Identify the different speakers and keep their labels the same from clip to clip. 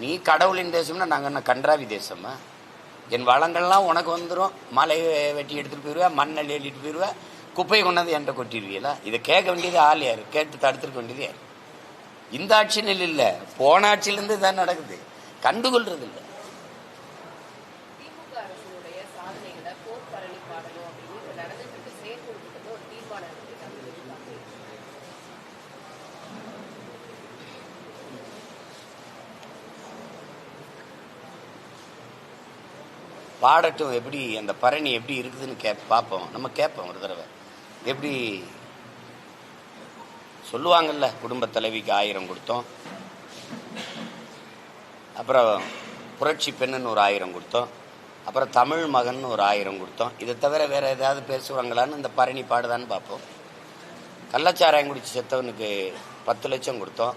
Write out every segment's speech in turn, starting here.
Speaker 1: நீ கடவுளின் தேசம்னா நாங்கள் என்ன கன்றாவி தேசமா? என் வளங்கள்லாம் உனக்கு வந்துடும் மலையை வெட்டி எடுத்துகிட்டு போயிடுவேன் மண்ணை எழுதிட்டு போயிடுவேன் குப்பையை கொண்டாந்து என்கிட்ட கொட்டிடுவீங்களா? இதை கேட்க வேண்டியது ஆள் யார்? கேட்டு தடுத்துருக்க வேண்டியது யார்? இந்த ஆட்சியில் இல்லை. போன ஆட்சியிலேருந்து இதான் நடக்குது. கண்டுகொள்றது இல்லை
Speaker 2: திமுக அரசினுடைய சாதனைகளை போர் பரணி பாடணும் அப்படின்னு இப்ப நடந்துட்டு இருக்க செயற்குழு கூட்டத்துல ஒரு தீர்மானம் எடுத்துருக்காங்க
Speaker 1: பாடட்டும் எப்படி அந்த பரணி எப்படி இருக்குதுன்னு கே பார்ப்போம் நம்ம கேட்போம் ஒரு தடவை. எப்படி சொல்லுவாங்கல்ல குடும்ப தலைவிக்கு ஆயிரம் கொடுத்தோம். அப்புறம் புரட்சி பெண்ணுன்னு ஒரு ஆயிரம் கொடுத்தோம். அப்புறம் தமிழ் மகன் ஒரு ஆயிரம் கொடுத்தோம். இதை தவிர வேற ஏதாவது பேசுவாங்களான்னு இந்த பரணி பாடுதான்னு பார்ப்போம் கள்ளச்சாராயம் குடிச்சு செத்தவனுக்கு பத்து லட்சம் கொடுத்தோம்.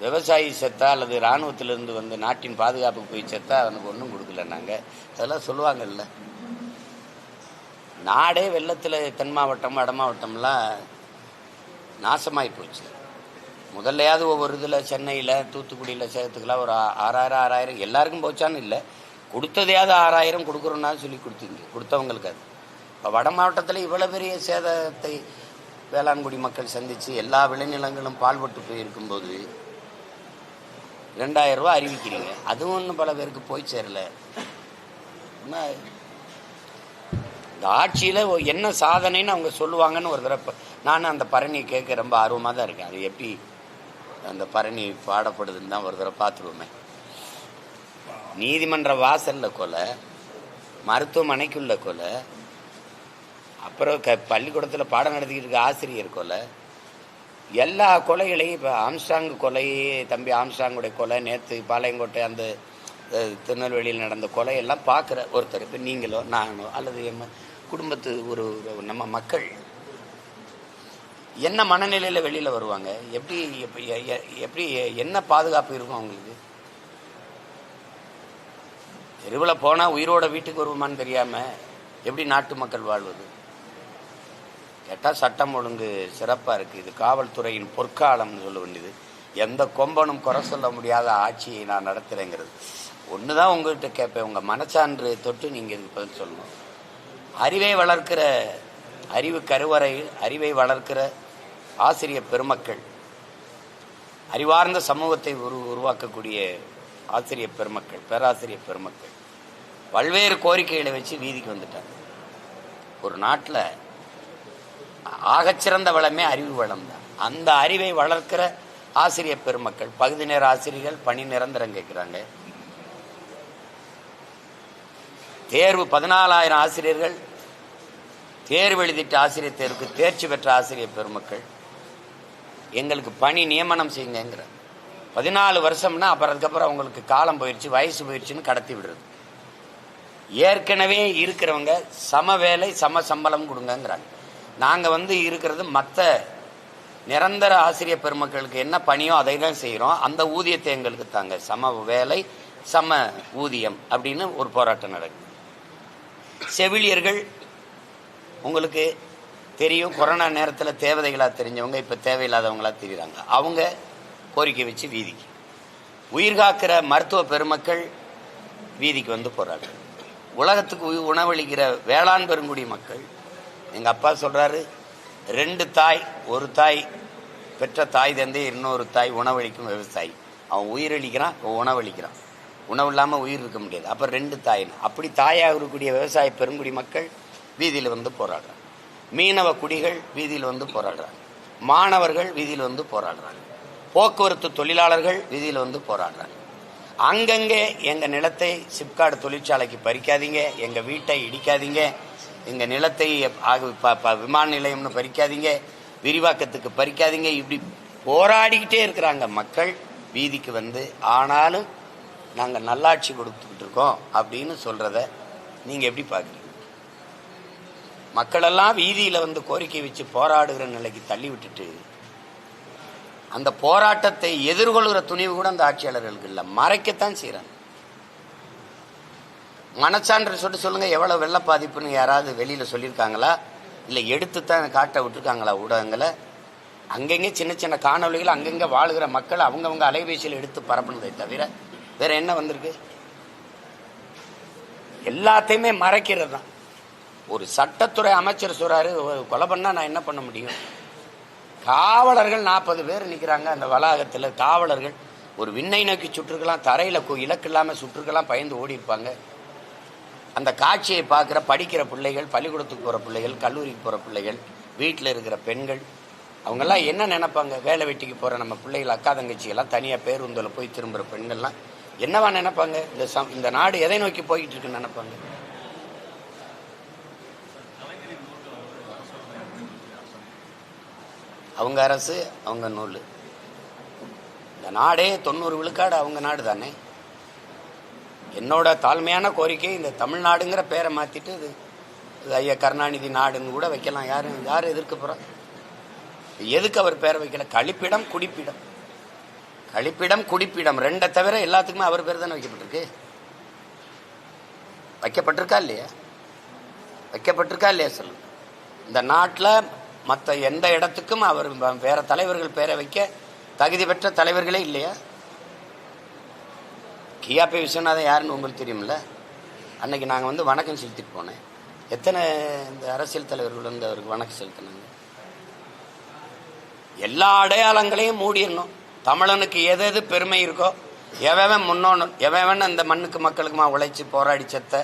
Speaker 1: விவசாயி செத்தா அல்லது இராணுவத்திலிருந்து வந்து நாட்டின் பாதுகாப்புக்கு போய் செத்தா அவனுக்கு ஒன்றும் கொடுக்கல நாங்கள் அதெல்லாம் சொல்லுவாங்கல்ல. நாடே வெள்ளத்தில் தென் மாவட்டம் வட மாவட்டம்லாம் நாசமாகி போச்சு. முதல்லையாவது ஒவ்வொரு இதில் சென்னையில் தூத்துக்குடியில் சேர்த்துக்கலாம் ஒரு ஆறாயிரம் ஆறாயிரம் எல்லாருக்கும் போச்சான்னு இல்லை. கொடுத்ததையாவது ஆறாயிரம் கொடுக்குறோன்னா சொல்லி கொடுத்தீங்க கொடுத்தவங்களுக்கு அது. இப்போ வட மாவட்டத்தில் இவ்வளோ பெரிய சேதத்தை வேளாண்குடி மக்கள் சந்தித்து எல்லா விளைநிலங்களும் பால்பட்டு போயிருக்கும்போது ரெண்டாயிரம் ரூபா அறிவிக்கிறீங்க. அதுவும் ஒன்றும் பல பேருக்கு போய் சேரல. என்ன? இந்த ஆட்சியில் என்ன சாதனைன்னு அவங்க சொல்லுவாங்கன்னு ஒரு தடவை நான் அந்த பரணியை கேட்க ரொம்ப ஆர்வமாக தான் இருக்கேன். அது எப்படி அந்த பரணி பாடப்படுதுன்னு தான் ஒரு தடவை பார்த்துருவோமே. நீதிமன்ற வாசலில் கொலை மருத்துவமனைக்குள்ள கொலை அப்புறம் க பள்ளிக்கூடத்தில் பாடம் நடத்திக்கிட்டு இருக்க ஆசிரியர் கொலை எல்லா கொலைகளையும் இப்போ ஆம்சாங் கொலை தம்பி ஆம்ஸ்டாங்குடைய கொலை நேற்று பாளையங்கோட்டை அந்த திருநெல்வேலியில் நடந்த கொலையெல்லாம் பார்க்குற ஒருத்தர் இப்போ நீங்களோ நானோ அல்லது நம்ம குடும்பத்து ஒரு நம்ம மக்கள் என்ன மனநிலையில் வெளியில் வருவாங்க? எப்படி எப்படி எப்படி என்ன பாதுகாப்பு இருக்கும் அவங்களுக்கு? தெருவில் போனால் உயிரோட வீட்டுக்கு வருவோமான்னு தெரியாமல் எப்படி நாட்டு மக்கள் வாழ்வது? கேட்டால் சட்டம் ஒழுங்கு சிறப்பாக இருக்குது. இது காவல்துறையின் பொற்காலம்னு சொல்ல வேண்டியது. எந்த கொம்பனும் குறை சொல்ல முடியாத ஆட்சியை நான் நடத்துகிறேங்கிறது ஒன்று தான் உங்கள்கிட்ட கேட்பேன். உங்கள் மனச்சான்று தொட்டு நீங்கள் இதுக்கு பதில் சொல்லணும். அறிவை வளர்க்கிற அறிவு கருவறை அறிவை வளர்க்கிற ஆசிரியர் பெருமக்கள் அறிவார்ந்த சமூகத்தை உரு உருவாக்கக்கூடிய ஆசிரியர் பெருமக்கள் பேராசிரியர் பெருமக்கள் பல்வேறு கோரிக்கைகளை வச்சு வீதிக்கு வந்துட்டாங்க. ஒரு நாட்டில் ஆகச்சிறந்த வளமே அறிவு வளம் தான். அந்த அறிவை வளர்க்கிற ஆசிரியர் பெருமக்கள் பகுதி நேர ஆசிரியர்கள் பணி நிரந்தரம் கேட்குறாங்க. தேர்வு பதினாலாயிரம் ஆசிரியர்கள் தேர்வு எழுதிட்ட ஆசிரியர் தேர்வுக்கு தேர்ச்சி பெற்ற ஆசிரியர் பெருமக்கள் எங்களுக்கு பணி நியமனம் செய்யுங்கிற பதினாலு வருஷம்னா அப்புறம் அதுக்கப்புறம் அவங்களுக்கு காலம் போயிடுச்சு வயசு போயிடுச்சுன்னு கடத்தி விடுறது. ஏற்கனவே இருக்கிறவங்க சம வேலை சம சம்பளம் கொடுங்கங்கிறாங்க. நாங்கள் வந்து இருக்கிறது மற்ற நிரந்தர ஆசிரியர் பெருமக்களுக்கு என்ன பணியோ அதை தான் செய்கிறோம் அந்த ஊதியத்தை எங்களுக்கு தாங்க. சம வேலை சம ஊதியம் அப்படின்னு ஒரு போராட்டம் நடக்குது. செவிலியர்கள் உங்களுக்கு தெரியும் கொரோனா நேரத்தில் தேவதைகளாக தெரிஞ்சவங்க இப்போ தேவையில்லாதவங்களாக தெரியுறாங்க. அவங்க கோரிக்கை வச்சு வீதிக்கு. உயிர் காக்கிற மருத்துவ பெருமக்கள் வீதிக்கு வந்து போராடுறாங்க உலகத்துக்கு உ- உணவளிக்கிற வேளாண் பெருங்குடி மக்கள் எங்கள் அப்பா சொல்கிறாரு ரெண்டு தாய் ஒரு தாய் பெற்ற தாய் தந்தை இன்னொரு தாய் உணவளிக்கும் விவசாயி. அவன் உயிரளிக்கிறான் உணவளிக்கிறான். உணவு இல்லாமல் உயிர் இருக்க முடியாது. அப்போ ரெண்டு தாய் அப்படி தாயாக இருக்கக்கூடிய விவசாய பெருங்குடி மக்கள் வீதியில் வந்து போராடுறாங்க. மீனவ குடிகள் வீதியில் வந்து போராடுறாங்க. மாணவர்கள் வீதியில் வந்து போராடுறாங்க. போக்குவரத்து தொழிலாளர்கள் வீதியில் வந்து போராடுறாங்க. அங்கங்கே எங்கள் நிலத்தை சிப்காடு தொழிற்சாலைக்கு பறிக்காதீங்க எங்கள் வீட்டை இடிக்காதீங்க எங்கள் நிலத்தை ஆக- விமான நிலையம்னு பறிக்காதீங்க விரிவாக்கத்துக்கு பறிக்காதீங்க. இப்படி போராடிக்கிட்டே இருக்கிறாங்க மக்கள். வீதிக்கு வந்து ஆனாலும் நாங்கள் நல்லாட்சி கொடுத்துக்கிட்டு இருக்கோம் அப்படின்னு சொல்கிறத நீங்கள் எப்படி பார்க்குறீங்க? மக்களெல்லாம் வீதியில் வந்து கோரிக்கை வச்சு போராடுகிற நிலைக்கு தள்ளி விட்டுட்டு அந்த போராட்டத்தை எதிர்கொள்கிற துணிவு கூட அந்த ஆட்சியாளர்களுக்கு இல்லை. மறைக்கத்தான் செய்கிறாங்க மனச்சான்று சொல்லிட்டு சொல்லுங்க. எவ்வளவு வெள்ள பாதிப்புன்னு யாராவது வெளியில சொல்லியிருக்காங்களா? இல்லை எடுத்து தான் காட்ட விட்டுருக்காங்களா ஊடகங்களை? அங்கங்கே சின்ன சின்ன காணொளிகள் அங்கங்கே வாழுகிற மக்கள் அவங்கவுங்க அலைபேசியில் எடுத்து பரப்புனதை தவிர வேற என்ன வந்திருக்கு? எல்லாத்தையுமே மறைக்கிறது தான் ஒரு சட்டத்துறை அமைச்சர் சொல்றாரு கொலை பண்ணா நான் என்ன பண்ண முடியும்? காவலர்கள் நாற்பது பேர் நிற்கிறாங்க அந்த வளாகத்தில். காவலர்கள் ஒரு விண்ணை நோக்கி சுற்றுக்கலாம் தரையில் இலக்கு இல்லாமல் சுற்றுக்கலாம் பயந்து ஓடி இருப்பாங்க அந்த காட்சியை பார்க்குற படிக்கிற பிள்ளைகள் பள்ளிக்கூடத்துக்கு போகிற பிள்ளைகள் கல்லூரிக்கு போகிற பிள்ளைகள் வீட்டில் இருக்கிற பெண்கள் அவங்கெல்லாம் என்ன நினைப்பாங்க? வேலை வெட்டிக்கு போகிற நம்ம பிள்ளைகள் அக்கா தங்கச்சியெல்லாம் தனியாக பேருந்தில் போய் திரும்புகிற பெண்கள்லாம் என்னவா நினைப்பாங்க? இந்த சம் இந்த நாடு எதை நோக்கி போயிட்டு இருக்குன்னு நினைப்பாங்க? அவங்க அரசு அவங்க நூல். இந்த நாடே தொண்ணூறு விழுக்காடு அவங்க நாடு தானே என்னோட தாழ்மையான கோரிக்கை இந்த தமிழ்நாடுங்கிற பேரை மாற்றிட்டு இது இது ஐயா கருணாநிதி நாடுன்னு கூட வைக்கலாம். யாரு யார் எதிர்க்க போறா? எதுக்கு அவர் பேரை வைக்கல? கழிப்பிடம் குடிப்பிடம். கழிப்பிடம் குடிப்பிடம். ரெண்டை தவிர எல்லாத்துக்குமே அவர் பேர் தானே வைக்கப்பட்டிருக்கு. வைக்கப்பட்டிருக்கா இல்லையா? வைக்கப்பட்டிருக்கா இல்லையா சொல்லு இந்த நாட்டில் மற்ற எந்த இடத்துக்கும் அவர் வேற தலைவர்கள் பேரை வைக்க தகுதி பெற்ற தலைவர்களே இல்லையா? கியாபி விஸ்வநாதன் யாருன்னு உங்களுக்கு தெரியும்ல? அன்னைக்கு நாங்கள் வந்து வணக்கம் செலுத்திட்டு போனேன். எத்தனை இந்த அரசியல் தலைவர்கள் வந்து அவருக்கு வணக்கம் செலுத்தினாங்க? எல்லா அடையாளங்களையும் மூடிடணும். தமிழனுக்கு எது எது பெருமை இருக்கோ எவன் முன்னோன்னு எவன் அந்த மண்ணுக்கு மக்களுக்குமா உழைச்சி போராடி செத்த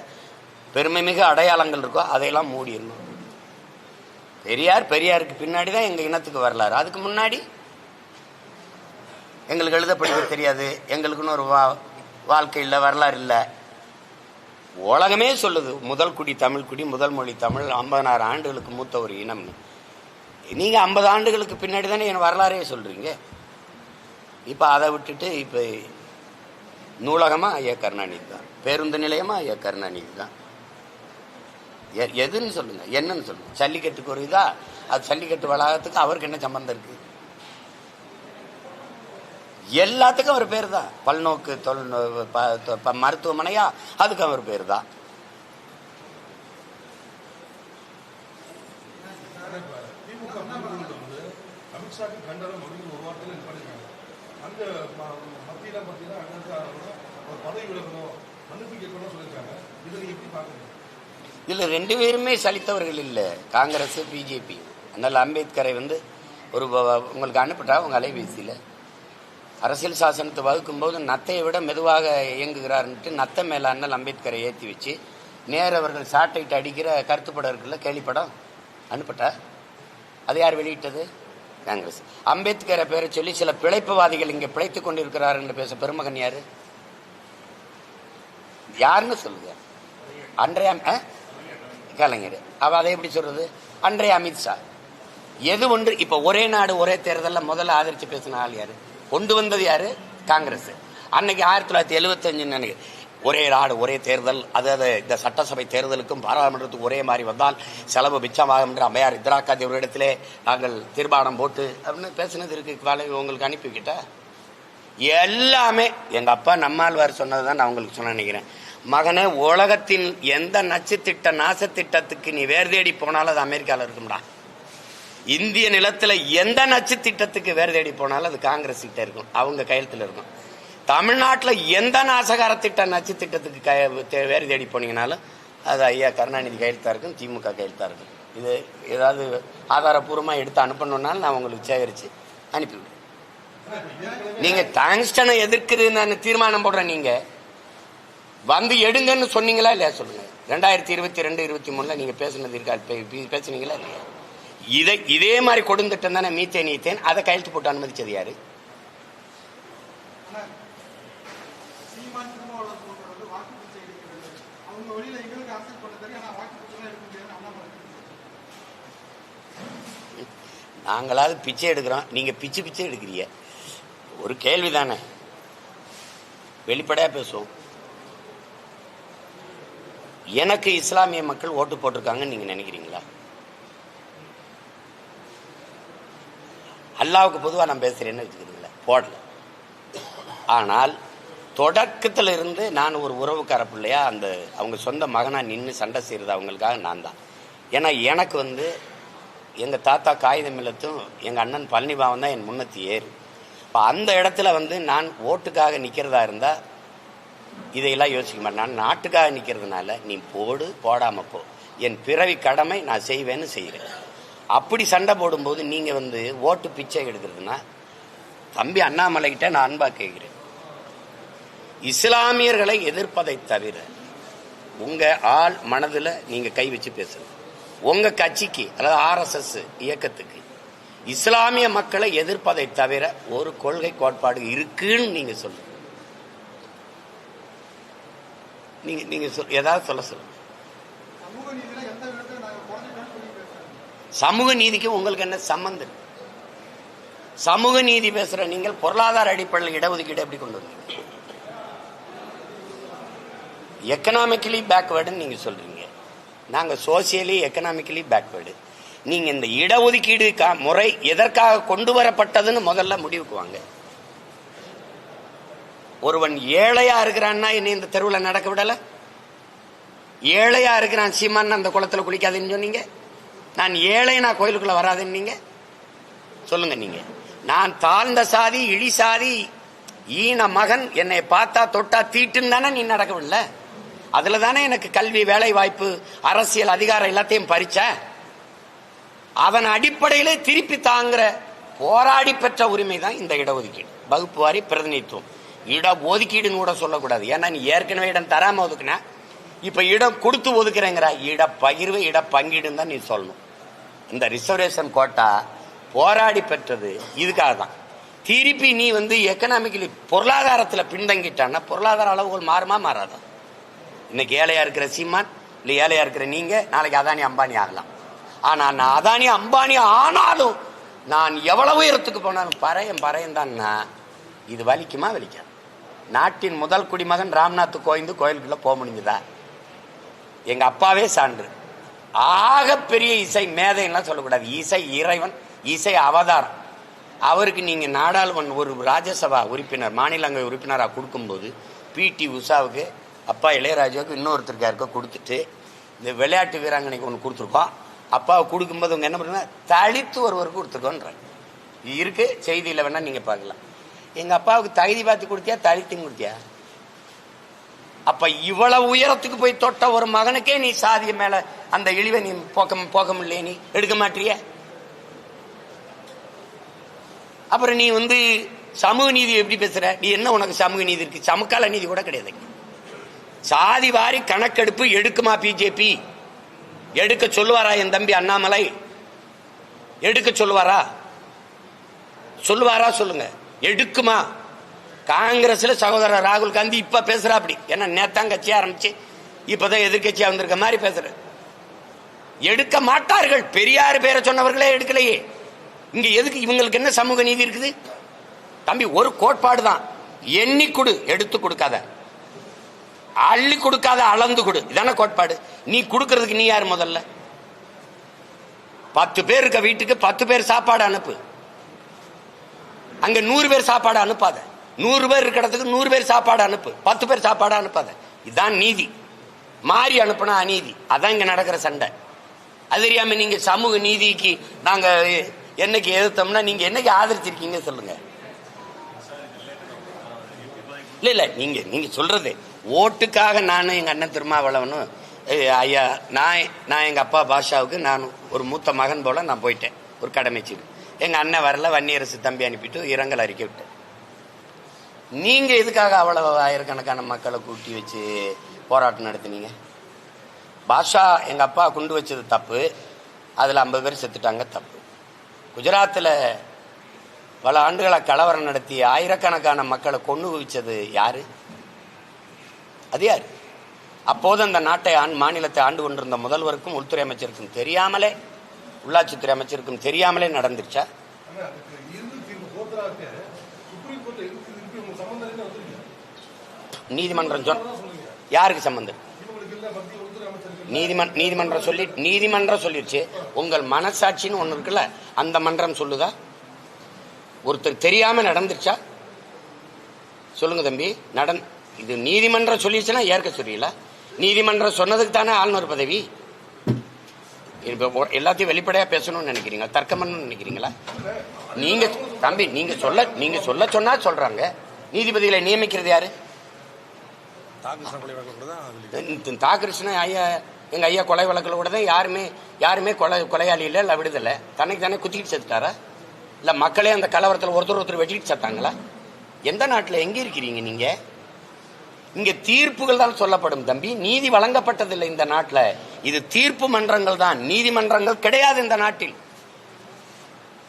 Speaker 1: பெருமை மிக அடையாளங்கள் இருக்கோ அதையெல்லாம் மூடிடணும். பெரியார் பெரியாருக்கு பின்னாடி தான் எங்கள் இனத்துக்கு வரலாறு. அதுக்கு முன்னாடி எங்களுக்கு எழுத படிக்க தெரியாது. எங்களுக்குன்னு ஒரு வா வாழ்க்கை இல்லை வரலாறு இல்லை உலகமே சொல்லுது முதல் குடி தமிழ் குடி முதல் மொழி தமிழ் ஐம்பதனாயிரம் ஆண்டுகளுக்கு மூத்த ஒரு இனம்னு நீங்கள் ஐம்பது ஆண்டுகளுக்கு பின்னாடி தானே என் வரலாறே சொல்கிறீங்க இப்போ அதை விட்டுட்டு இப்போ நூலகமாக ஐயா கருணாநிதி தான். பேருந்து நிலையமாக ஐயா கருணாநிதி தான். எ- எதுன்னு சொல்லுங்கள் என்னன்னு சொல்லுங்கள் ஜல்லிக்கட்டுக்கு ஒரு இதா? அது ஜல்லிக்கட்டு வளாகத்துக்கு அவருக்கு என்ன சம்மந்தம் இருக்குது எல்லாத்துக்கும் அவர் பேர் தான் பல்நோக்கு தொல் மருத்துவமனையா அதுக்கு அவர் பேர் தான் இதுல ரெண்டு பேருமே சலித்தவர்கள் இல்லை. காங்கிரஸ் பிஜேபி. அதனால அம்பேத்கரை வந்து ஒரு உங்களுக்கு அனுப்பிட்டா உங்க அலைபேசியில். அரசியல் சாசனத்தை வகுக்கும்போது நத்தையை விட மெதுவாக இயங்குகிறார்ன்ட்டு நத்தை மேலே அண்ணல் அம்பேத்கரை ஏற்றி வச்சு நேர் அவர்கள் சாட்டைட்டு அடிக்கிற கருத்துப்படம் இருக்குல்ல கேள்விப்படம் அனுப்பிட்டா? அது யார் வெளியிட்டது? காங்கிரஸ். அம்பேத்கரை பேரை சொல்லி சில பிழைப்புவாதிகள் இங்கே பிழைத்துக் கொண்டிருக்கிறார் என்று பேச பெருமகன் யாரு? யாருன்னு சொல்லுங்க. அன்றைய கலைஞர். அவ அதை எப்படி சொல்றது? அன்றைய அமித்ஷா. எது ஒன்று இப்ப ஒரே நாடு ஒரே தேர்தலில் முதல்ல ஆதரிச்சு பேசின ஆள் யாரு? கொண்டு வந்தது யாரு? காங்கிரஸ். அன்னைக்கு ஆயிரத்தி தொள்ளாயிரத்தி எழுபத்தஞ்சு நினைக்கிறேன். ஒரே நாடு ஒரே தேர்தல். அதாவது இந்த சட்டசபை தேர்தலுக்கும் பாராளுமன்றத்துக்கும் ஒரே மாதிரி வந்தால் செலவு மிச்சமாகும் என்று அம்மையார் இந்திரா காந்தி அவரிடத்திலே நாங்கள் தீர்மானம் போட்டு அப்படின்னு பேசினது இருக்கு. உங்களுக்கு அனுப்பிக்கிட்ட எல்லாமே எங்கள் அப்பா நம்மாழ்வார் சொன்னது தான் நான் உங்களுக்கு சொன்ன நினைக்கிறேன். மகனே உலகத்தின் எந்த நச்சு திட்ட நீ வேர் தேடி போனாலும் அது அமெரிக்காவில் இருக்கும்டா. இந்திய நிலத்தில் எந்த நச்சு திட்டத்துக்கு வேர் தேடி போனாலும் அது காங்கிரஸ் கிட்ட இருக்கும். அவங்க கையெழுத்தில் இருக்கும். தமிழ்நாட்டில் எந்த நாசகார திட்ட நச்சு திட்டத்துக்கு கை- தே- வேர் தேடி போனீங்கனாலும் அது ஐயா கருணாநிதி கையெழுத்தாக இருக்கும் திமுக கையெழுத்தாக இருக்கும். இது ஏதாவது ஆதாரபூர்வமாக எடுத்து அனுப்பணுன்னாலும் நான் உங்களுக்கு சேகரித்து அனுப்பிவிடுவேன் நீங்கள் டாங்ஸ்டனை எதிர்க்கிறதுன்னு நான் தீர்மானம் போடுறேன் நீங்கள் வந்து எடுங்கன்னு சொன்னீங்களா இல்லையா சொல்லுங்கள் ரெண்டாயிரத்தி இருபத்தி ரெண்டு இருபத்தி மூணில் நீங்கள் பேசுனது இருக்கா? பேசுனீங்களா இல்லையா? இதை இதே மாதிரி கொடுந்துட்டம் தானே மீத்தேன் ஈத்தேன் அதை கையெழுத்து போட்டு அனுமதிச்சது யாரு? நாங்களாவது பிச்சை எடுக்கிறோம். நீங்க பிச்சு பிச்சை எடுக்கிறீங்க. ஒரு கேள்வி தானே. வெளிப்படையா பேசுவோம். எனக்கு இஸ்லாமிய மக்கள் ஓட்டு போட்டிருக்காங்கன்னு நீங்க நினைக்கிறீங்களா? அல்லாவுக்கு பொதுவாக நான் பேசுகிறேன்னு வச்சுக்கிறீங்களே போடல. ஆனால் தொடக்கத்தில் இருந்து நான் ஒரு உறவுக்கார பிள்ளையா அந்த அவங்க சொந்த மகனாக நின்று சண்டை செய்கிறது அவங்களுக்காக நான் தான். ஏன்னா எனக்கு வந்து எங்கள் தாத்தா காகிதம் இல்லத்தும் எங்கள் அண்ணன் பழனிபாவன் தான் என் முன்னத்தி ஏறு இப்போ அந்த இடத்துல வந்து நான் ஓட்டுக்காக நிற்கிறதா இருந்தால் இதையெல்லாம் யோசிக்க மாட்டேன். நான் நாட்டுக்காக நிற்கிறதுனால நீ போடு போடாமல் போ. என் பிறவி கடமை நான் செய்வேன்னு செய்கிறேன் அப்படி சண்டை போடும்போது நீங்கள் வந்து ஓட்டு பிச்சை எடுக்கிறதுனா தம்பி அண்ணாமலைகிட்ட நான் அன்பா கேட்கிறேன். இஸ்லாமியர்களை எதிர்ப்பதை தவிர உங்கள் ஆள் மனதில் நீங்கள் கை வச்சு பேசணும் உங்கள் கட்சிக்கு அதாவது ஆர்எஸ்எஸ் இயக்கத்துக்கு இஸ்லாமிய மக்களை எதிர்ப்பதை தவிர ஒரு கொள்கை கோட்பாடு இருக்குன்னு நீங்கள் சொல்லுங்க. நீங்கள் நீங்கள் சொல் ஏதாவது சொல்ல சொல்லுங்கள்
Speaker 3: சமூக நீதியில எந்த விதத்துல நாங்க குறைஞ்சிட்டோம்னு சொல்லி பேசுறோம்
Speaker 1: சமூக நீதிக்கு உங்களுக்கு என்ன சம்பந்தம் இருக்கு? சமூக நீதி பேசுற நீங்கள் பொருளாதார அடிப்படையில் இடஒதுக்கீடு எப்படி கொண்டு வந்தீங்க? எக்கனாமிக்கலி பேக்வேர்டுன்னு நீங்க சொல்றீங்க. நாங்க சோசியலி எக்கனாமிக்கலி பேக்வேர்டு நீங்க இந்த இடஒதுக்கீடு முறை எதற்காக கொண்டு வரப்பட்டதுன்னு முதல்ல முடிவுக்கு வாங்க. ஒருவன் ஏழையா இருக்கிறான்னா என்னை இந்த தெருவில் நடக்க விடல? ஏழையா இருக்கிறான் சீமான் அந்த குளத்துல குளிக்காதுன்னு சொன்னீங்க? நான் ஏழை நான் கோயிலுக்குள்ள வராதுன்னு நீங்க? சொல்லுங்க நீங்க. நான் தாழ்ந்த சாதி இழி சாதி ஈன மகன் என்னை பார்த்தா தொட்டா தீட்டுன்னு தானே நீ நடக்கவில்லை? அதுல தானே எனக்கு கல்வி வேலை வாய்ப்பு அரசியல் அதிகாரம் எல்லாத்தையும் பறிச்ச? அதன் அடிப்படையிலே திருப்பி தாங்குற போராடி பெற்ற உரிமை தான் இந்த இடஒதுக்கீடு. வகுப்பு வாரி பிரதிநிதித்துவம். இட ஒதுக்கீடுன்னு கூட சொல்லக்கூடாது. ஏன்னா நீ ஏற்கனவே இடம் தராம ஒதுக்குன. இப்ப இடம் கொடுத்து ஒதுக்குறேங்கிற இட பகிர்வு இட பங்கீடுன்னு தான் நீ சொல்லணும். இந்த ரிசர்வேஷன் கோட்டா போராடி பெற்றது இதுக்காக தான். திருப்பி நீ வந்து எக்கனாமிக்கலி பொருளாதாரத்தில் பின்தங்கிட்டான்னா பொருளாதார அளவுகள் மாறுமா மாறாதா? இன்னைக்கு ஏழையா இருக்கிற சீமான் இல்லை ஏழையா இருக்கிற நீங்க நாளைக்கு அதானி அம்பானி ஆகலாம். ஆனால் நான் அதானி அம்பானி ஆனாலும் நான் எவ்வளவு உயரத்துக்கு போனாலும் பறையன் பறையன் தான்னா இது வலிக்குமா வலிக்காது? நாட்டின் முதல் குடிமகன் ராம்நாத் கோவிந்து கோயிலுக்குள்ள போக முடிஞ்சுதா? எங்க அப்பாவே சான்று. ஆக பெரிய இசை மேதைலாம் சொல்லக்கூடாது. இசை இறைவன் இசை அவதாரம். அவருக்கு நீங்க நாடாளுமன்ற ஒரு ராஜ்யசபா உறுப்பினர் மாநிலங்கள் உறுப்பினராக கொடுக்கும்போது பிடி உஷாவுக்கு அப்பா இளையராஜாவுக்கு இன்னொருத்தருக்கு யாருக்கோ கொடுத்துட்டு இந்த விளையாட்டு வீராங்கனைக்கு ஒன்று கொடுத்துருக்கோம். அப்பாவை கொடுக்கும்போது அவங்க என்ன பண்ணுறாங்க தலித்து ஒருவருக்கு கொடுத்துருக்கோன்றாங்க. இருக்குது இருக்கு செய்தியில் வேணால் நீங்கள் பார்க்கலாம். எங்கள் அப்பாவுக்கு தகுதி பார்த்து கொடுத்தியா? தலித்தும் கொடுத்தியா? அப்ப இவ்வளவு உயரத்துக்கு போய் தொட்ட ஒரு மகனுக்கே நீ சாதிய மேல அந்த இழிவை நீ போக்க போக முடியல நீ? எடுக்க மாட்டிய? அப்புறம் நீ வந்து சமூக நீதி எப்படி பேசுற? நீ என்ன உனக்கு சமூக நீதி இருக்கு? சமக்கால நீதி கூட கிடையாது. சாதி வாரி கணக்கெடுப்பு எடுக்குமா பிஜேபி? எடுக்க சொல்லுவாரா என் தம்பி அண்ணாமலை? எடுக்க சொல்லுவாரா? சொல்லுவாரா சொல்லுங்க. எடுக்குமா? காங்கிரஸ்ல சகோதரர் ராகுல் காந்தி இப்ப பேசுறா அப்படி ஏன்னா நேத்தான் கட்சி ஆரம்பிச்சு இப்பதான் எதிர்கட்சியா வந்திருக்க மாதிரி பேசுற எடுக்க மாட்டார்கள். பெரியார் பேரை சொன்னவர்களே எடுக்கலையே. இங்க எதுக்கு இவங்களுக்கு என்ன சமூக நீதி இருக்குது? தம்பி ஒரு கோட்பாடு தான். எண்ணி கொடு எடுத்து கொடுக்காத. அள்ளி கொடுக்காத அளந்து கொடு. இதான கோட்பாடு. நீ கொடுக்கறதுக்கு நீ யார் முதல்ல? பத்து பேர் இருக்க வீட்டுக்கு பத்து பேர் சாப்பாடு அனுப்பு. அங்க நூறு பேர் சாப்பாடு அனுப்பாத. நூறு பேர் இருக்கிறதுக்கு நூறு பேர் சாப்பாடு அனுப்பு. பத்து பேர் சாப்பாடு அனுப்பாத. இதுதான் நீதி. மாறி அனுப்புனா அநீதி. அதான் இங்க நடக்கிற சண்டை. அது தெரியாம நீங்க சமூக நீதிக்கு நாங்க என்னைக்கு எதிர்த்தோம்னா நீங்க என்னைக்கு ஆதரிச்சிருக்கீங்க சொல்லுங்க. இல்ல இல்ல நீங்க நீங்க சொல்றது. ஓட்டுக்காக நானும் எங்க அண்ணன் திருமாவளவனும் ஐயா நான் நான் எங்க அப்பா பாஷாவுக்கு நான் ஒரு மூத்த மகன் போல நான் போயிட்டேன். ஒரு கடமைச்சீடு எங்க அண்ணன் வரல வன்னியரசு தம்பி அனுப்பிட்டு இரங்கல் அறிக்கை விட்டேன். நீங்க எதுக்காக அவ்வளவு ஆயிரக்கணக்கான மக்களை கூட்டி வச்சு போராட்டம் நடத்தினீங்க? பாஷா எங்க அப்பா குண்டு வச்சது தப்பு. அதில் ஐம்பது பேர் செத்துட்டாங்க தப்பு. குஜராத்தில் பல ஆண்டுகளை கலவரம் நடத்தி ஆயிரக்கணக்கான மக்களை கொண்டு குவிச்சது யாரு? அது யார்? அப்போது அந்த நாட்டை ஆண் மாநிலத்தை ஆண்டு கொண்டிருந்த முதல்வருக்கும் உள்துறை அமைச்சருக்கும் தெரியாமலே உள்ளாட்சித்துறை அமைச்சருக்கும் தெரியாமலே நடந்துருச்சா
Speaker 4: ஆனா அதுக்கு இறுதி தீர்ப்பு கோத்ராக்கு சுப்ரீம் கோர்ட்ல இருக்கு இருக்கு உங்க சம்பந்தம் என்ன வந்துருக்கீங்க
Speaker 1: நீதிமன்றம் சொல். யாருக்கு சம்பந்தம்? நீதிமன் நீதிமன்றம் சொல்லி நீதிமன்றம் சொல்லிருச்சு. உங்கள் மனசாட்சின்னு ஒன்று இருக்குல்ல அந்த மன்றம் சொல்லுதா? ஒருத்தர் தெரியாம நடந்துருச்சா? சொல்லுங்க தம்பி. நடன் இது நீதிமன்றம் சொல்லிடுச்சுன்னா ஏற்க சொல்லியில நீதிமன்றம் சொன்னதுக்கு தானே ஆளுநர் பதவி? இப்போ எல்லாத்தையும் வெளிப்படையா பேசணும்னு நினைக்கிறீங்களா தர்க்கம் நினைக்கிறீங்களா? நீங்க தம்பி நீங்க சொல்ல நீங்க சொல்ல சொன்னா சொல்றாங்க. நீதிபதிகளை நியமிக்கிறது யாரு? இந்த தாகிருஷ்ணன் ஐயா எங்க ஐயா கொலை வழக்கில் கூட தான் யாருமே யாருமே கொலை கொலையாளி இல்லை இல்லை விடுதலை. தன்னைக்கு தானே குத்திக்கிட்டு செத்துட்டாரா? இல்லை மக்களே அந்த கலவரத்தில் ஒருத்தர் ஒருத்தர் வெட்டிட்டு செத்தாங்களா? எந்த நாட்டில் எங்கே இருக்கிறீங்க நீங்க? இங்க தீர்ப்புகள் தான் சொல்லப்படும் தம்பி. நீதி வழங்கப்பட்டதில்லை இந்த நாட்டில். இது தீர்ப்பு மன்றங்கள் தான். நீதிமன்றங்கள் கிடையாது இந்த நாட்டில்.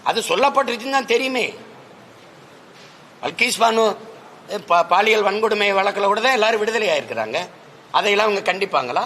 Speaker 1: அது சொல்லப்பட்டிருச்சுன்னு தான் தெரியுமே. அல்கீஸ் பானு பாலியல் வன்கொடுமை வழக்கில் கூட தான் எல்லாரும் விடுதலை ஆயிருக்கிறாங்க அதையெல்லாம் அவங்க கண்டிப்பாங்களா?